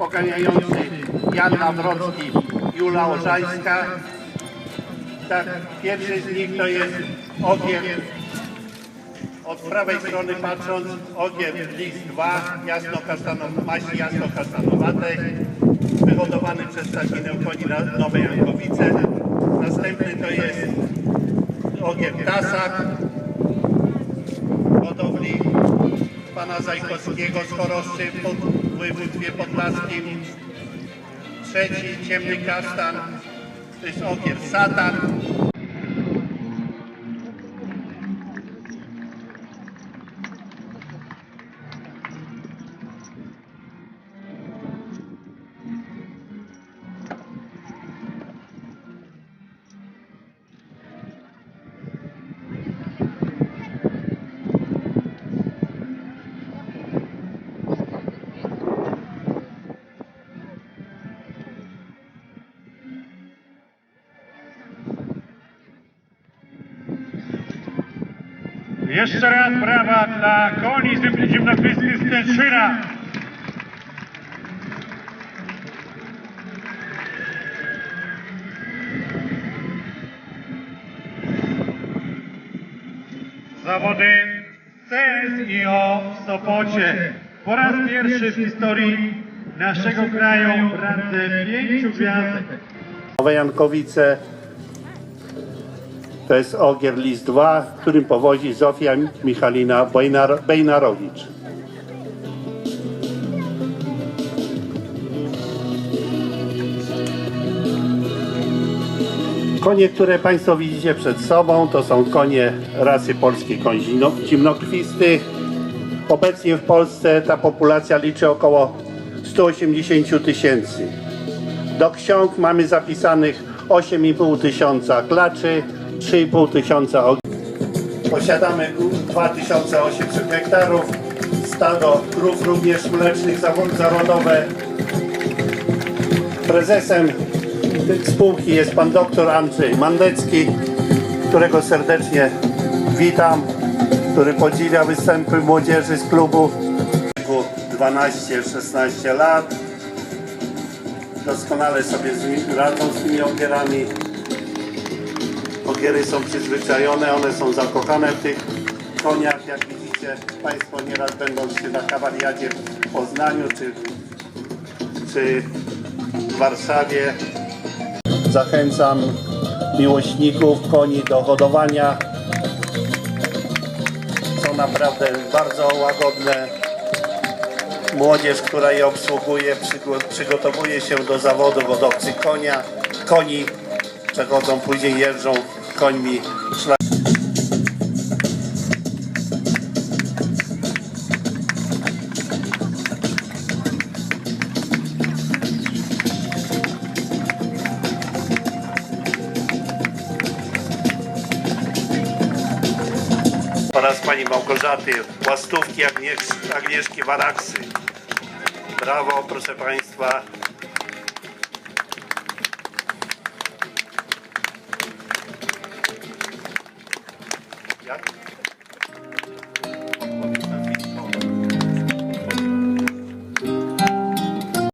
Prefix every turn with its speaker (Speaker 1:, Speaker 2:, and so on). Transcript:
Speaker 1: poganiający Jan Nawrocki, Jula Orzańska. Tak, pierwszy z nich to jest ogier, od prawej strony patrząc, ogier list 2, jasno maści jasno kasztanowatej, wyhodowany przez stadninę koni na Nowe Jankowice. Następny to jest ogier Tasak, hodowli pana Zajkowskiego z Choroszczy w województwie podlaskim. Trzeci ciemny kasztan to jest ogier Satan.
Speaker 2: Jeszcze raz brawa dla koni zimnokrwistych z Kęszyna. Zawody CSIO w Sopocie. Po raz pierwszy w historii naszego kraju randze pięciu gwiazdek.
Speaker 1: Nowe Jankowice to jest ogier list 2, którym powozi Zofia Michalina Bejnar- Bejnarowicz. Konie, które Państwo widzicie przed sobą, to są konie rasy polskiej koń zimno- zimnokrwistych. Obecnie w Polsce ta populacja liczy około 180 tysięcy. Do ksiąg mamy zapisanych 8,5 tysiąca klaczy, 3,5 tysiąca og- Posiadamy 2800 hektarów, stado krów również mlecznych zawo- zawodowe. Prezesem spółki jest pan doktor Andrzej Mandecki, którego serdecznie witam, który podziwia występy młodzieży z klubu. 12-16 lat doskonale sobie radzą z tymi ogierami. Ogiery są przyzwyczajone, one są zakochane w tych koniach, jak widzicie Państwo nieraz będąc czy na kawaliadzie w Poznaniu, czy, czy w Warszawie. Zachęcam miłośników koni do hodowania. Są naprawdę bardzo łagodne młodzież, która je obsługuje, przygo- przygotowuje się do zawodu hodowcy konia, koni, przechodzą, później jeżdżą końmi oraz pani Małgorzaty Łastówki Agniesz- Agnieszki Waraksy. Brawo, proszę Państwa. Danke.